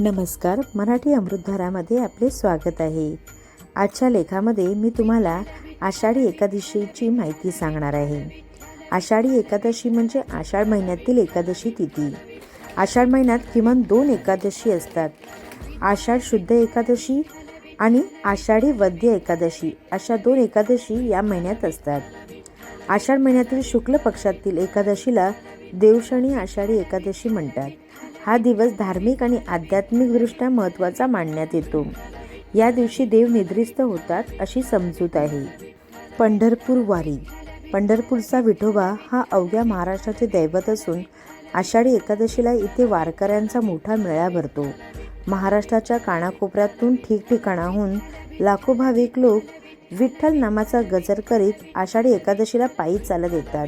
नमस्कार मराठी अमृतधारामध्ये आपले स्वागत आहे. आजच्या लेखामध्ये मी तुम्हाला आषाढी एकादशीची माहिती सांगणार आहे. आषाढी एकादशी म्हणजे आषाढ महिन्यातील एकादशी तिथी. आषाढ महिन्यात किमान दोन एकादशी असतात. आषाढ शुद्ध एकादशी आणि आषाढी वद्य एकादशी अशा दोन एकादशी या महिन्यात असतात. आषाढ महिन्यातील शुक्ल पक्षातील एकादशीला देवशणी आषाढी एकादशी म्हणतात. हा दिवस धार्मिक आणि आध्यात्मिकदृष्ट्या महत्त्वाचा मानण्यात येतो. या दिवशी देव निद्रिस्त होतात अशी समजूत आहे. पंढरपूर वारी. पंढरपूरचा विठोबा हा अवघ्या महाराष्ट्राचे दैवत असून आषाढी एकादशीला इथे वारकऱ्यांचा मोठा मेळा भरतो. महाराष्ट्राच्या कानाकोपऱ्यातून ठिकठिकाणाहून लाखो भाविक लोक विठ्ठल नामाचा गजर करीत आषाढी एकादशीला पायी चालत येतात.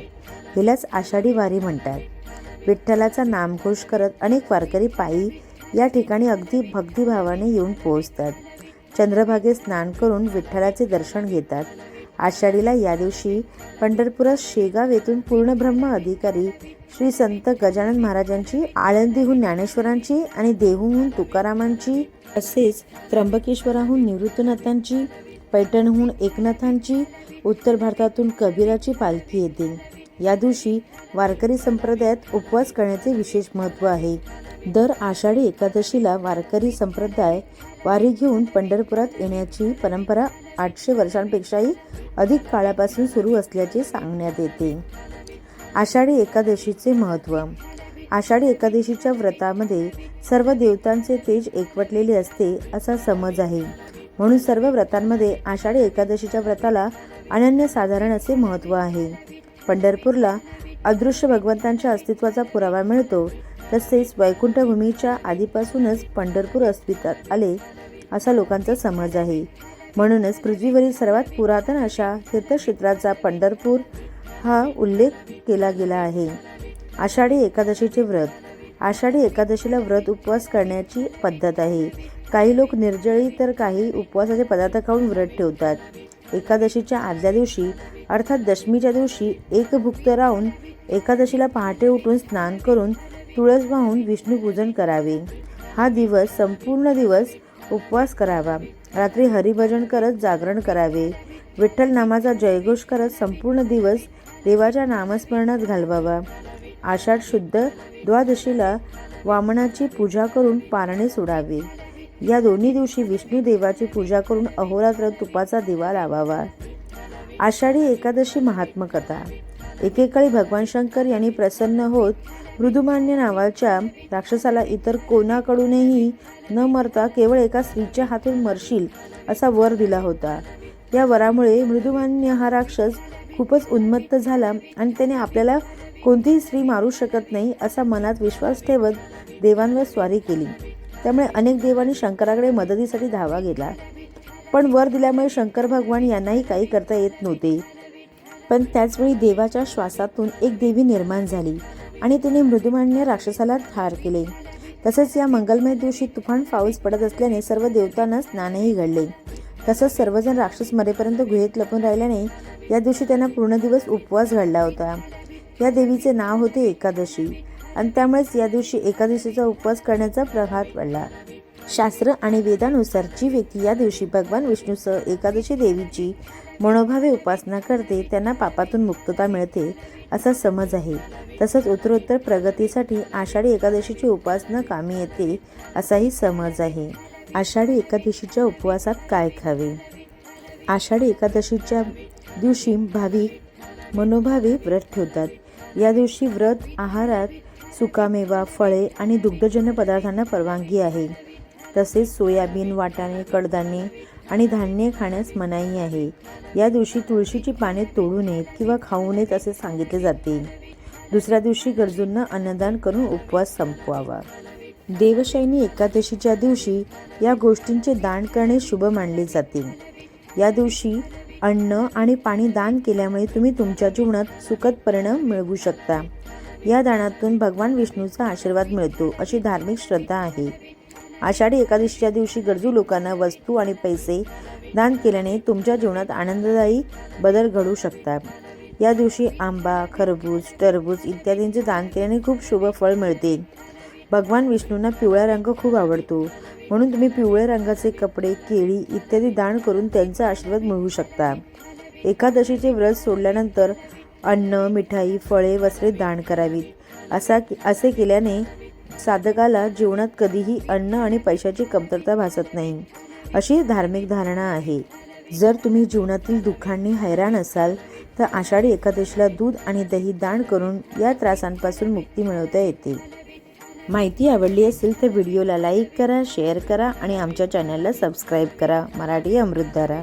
हिलाच आषाढी वारी म्हणतात. विठ्ठलाचा नामघोष करत अनेक वारकरी पायी या ठिकाणी अगदी भक्तिभावाने येऊन पोहोचतात. चंद्रभागे स्नान करून विठ्ठलाचे दर्शन घेतात. आषाढीला या दिवशी पंढरपुरात शेगाव येथून पूर्णब्रह्म अधिकारी श्री संत गजानन महाराजांची आळंदीहून ज्ञानेश्वरांची आणि देहूहून तुकारामांची तसेच त्र्यंबकेश्वराहून निवृत्तनाथांची पैठणहून एकनाथांची उत्तर भारतातून कबीराची पालखी येते या दिवशी वारकरी संप्रदायात उपवास करण्याचे विशेष महत्त्व आहे. दर आषाढी एकादशीला वारकरी संप्रदाय वारी घेऊन पंढरपुरात येण्याची परंपरा आठशे वर्षांपेक्षाही अधिक काळापासून सुरू असल्याचे सांगण्यात येते. आषाढी एकादशीचे महत्त्व. आषाढी एकादशीच्या व्रतामध्ये सर्व देवतांचे तेज एकवटलेले असते असा समज आहे. म्हणून सर्व व्रतांमध्ये आषाढी एकादशीच्या व्रताला अनन्यसाधारण असे महत्त्व आहे. पंढरपूरला अदृश्य भगवंतांच्या अस्तित्वाचा पुरावा मिळतो. तसेच वैकुंठभूमीच्या आधीपासूनच पंढरपूर अस्तित्वात आले असा लोकांचा समज आहे. म्हणूनच पृथ्वीवरील सर्वात पुरातन अशा तीर्थक्षेत्राचा पंढरपूर हा उल्लेख केला गेला आहे. आषाढी एकादशीचे व्रत. आषाढी एकादशीला व्रत उपवास करण्याची पद्धत आहे. काही लोक निर्जळी तर काही उपवासाचे पदार्थ खाऊन व्रत ठेवतात. एकादशीच्या आदल्या दिवशी अर्थात दशमीच्या दिवशी एकभुक्त राहून एकादशीला पहाटे उठून स्नान करून तुळस वाहून विष्णूपूजन करावे. हा दिवस संपूर्ण दिवस उपवास करावा. रात्री हरिभजन करत जागरण करावे. विठ्ठल नामाचा जयघोष करत संपूर्ण दिवस देवाच्या नामस्मरणात घालवावा. आषाढ शुद्ध द्वादशीला वामनाची पूजा करून पारणे सोडावे. या दोन्ही दिवशी विष्णू देवाची पूजा करून अहोरात्र तुपाचा दिवा लावावा. आषाढी एकादशी महात्मकथा एकेकाळी भगवान शंकर यांनी प्रसन्न होत मृदुमान्य नावाच्या राक्षसाला इतर कोणाकडूनही न मरता केवळ एका स्त्रीच्या हातून मरशील असा वर दिला होता. या वरामुळे मृदुमान्य हा राक्षस खूपच उन्मत्त झाला आणि त्याने आपल्याला कोणतीही स्त्री मारू शकत नाही असा मनात विश्वास ठेवत देवांवर स्वारी केली. त्यामुळे अनेक देवांनी शंकराकडे मदतीसाठी धावा गेला पण वर दिल्यामुळे शंकर भगवान यांनाही काही करता येत नव्हते. पण त्याचवेळी देवाच्या श्वासातून एक देवी निर्माण झाली आणि तिने मृदुमान्य राक्षसाला ठार केले. तसंच या मंगलमय दिवशी तुफान पाऊस पडत असल्याने सर्व देवतांना स्नानही घडले. तसंच सर्वजण राक्षस मरेपर्यंत गुहेत लपून राहिल्याने या दिवशी त्यांना पूर्ण दिवस उपवास घडला होता. या देवीचे नाव होते एकादशी आणि त्यामुळेच या दिवशी एकादशीचा उपवास करण्याचा प्रभात पडला. शास्त्र आणि वेदानुसार जी व्यक्ती या दिवशी भगवान विष्णूसह एकादशी देवीची मनोभावे उपासना करते त्यांना पापातून मुक्तता मिळते असा समज आहे. तसंच उत्तरोत्तर प्रगतीसाठी आषाढी एकादशीची उपासना कामी येते असाही समज आहे. आषाढी एकादशीच्या उपवासात काय खावे? आषाढी एकादशीच्या दिवशी भाविक मनोभावे व्रत ठेवतात. या दिवशी व्रत आहारात सुकामेवा फळे आणि दुग्धजन्य पदार्थांना परवानगी आहे. तसेच सोयाबीन वाटाणे कडधान्ये आणि धान्य खाण्यास मनाई आहे. या दिवशी तुळशीची पाने तोडू नयेत किंवा खाऊ नयेत असे सांगितले जाते. दुसऱ्या दिवशी गरजूंना अन्नदान करून उपवास संपवावा. देवशैनी एकादशीच्या दिवशी या गोष्टींचे दान करणे शुभ मानले जाते. या दिवशी अन्न आणि पाणी दान केल्यामुळे तुम्ही तुमच्या जीवनात सुखद परिणाम मिळवू शकता. या दानातून भगवान विष्णूचा आशीर्वाद मिळतो अशी धार्मिक श्रद्धा आहे. आषाढी एकादशीच्या दिवशी गरजू लोकांना वस्तू आणि पैसे दान केल्याने तुमच्या जीवनात आनंददायी बदल घडू शकतात. या दिवशी आंबा खरबूज टरबूज इत्यादींचे दान केल्याने खूप शुभ फळ मिळते. भगवान विष्णूंना पिवळा रंग खूप आवडतो. म्हणून तुम्ही पिवळ्या रंगाचे कपडे केळी इत्यादी दान करून त्यांचा आशीर्वाद मिळवू शकता. एकादशीचे व्रत सोडल्यानंतर अन्न मिठाई फळे वस्त्रे दान करावीत. असा असे केल्याने साधकाला जीवनात कधीही अन्न आणि पैशाची कमतरता भासत नाही. अशी धार्मिक धारणा आहे. जर तुम्ही जीवनातील दुःखांनी हैराण असाल तर आषाढी एकादशीला दूध आणि दही दान करून या त्रासांपासून मुक्ती मिळवता येते. माहिती आवडली असेल तर व्हिडिओला लाईक करा शेअर करा आणि आमच्या चॅनलला सबस्क्राईब करा. मराठी अमृतधारा.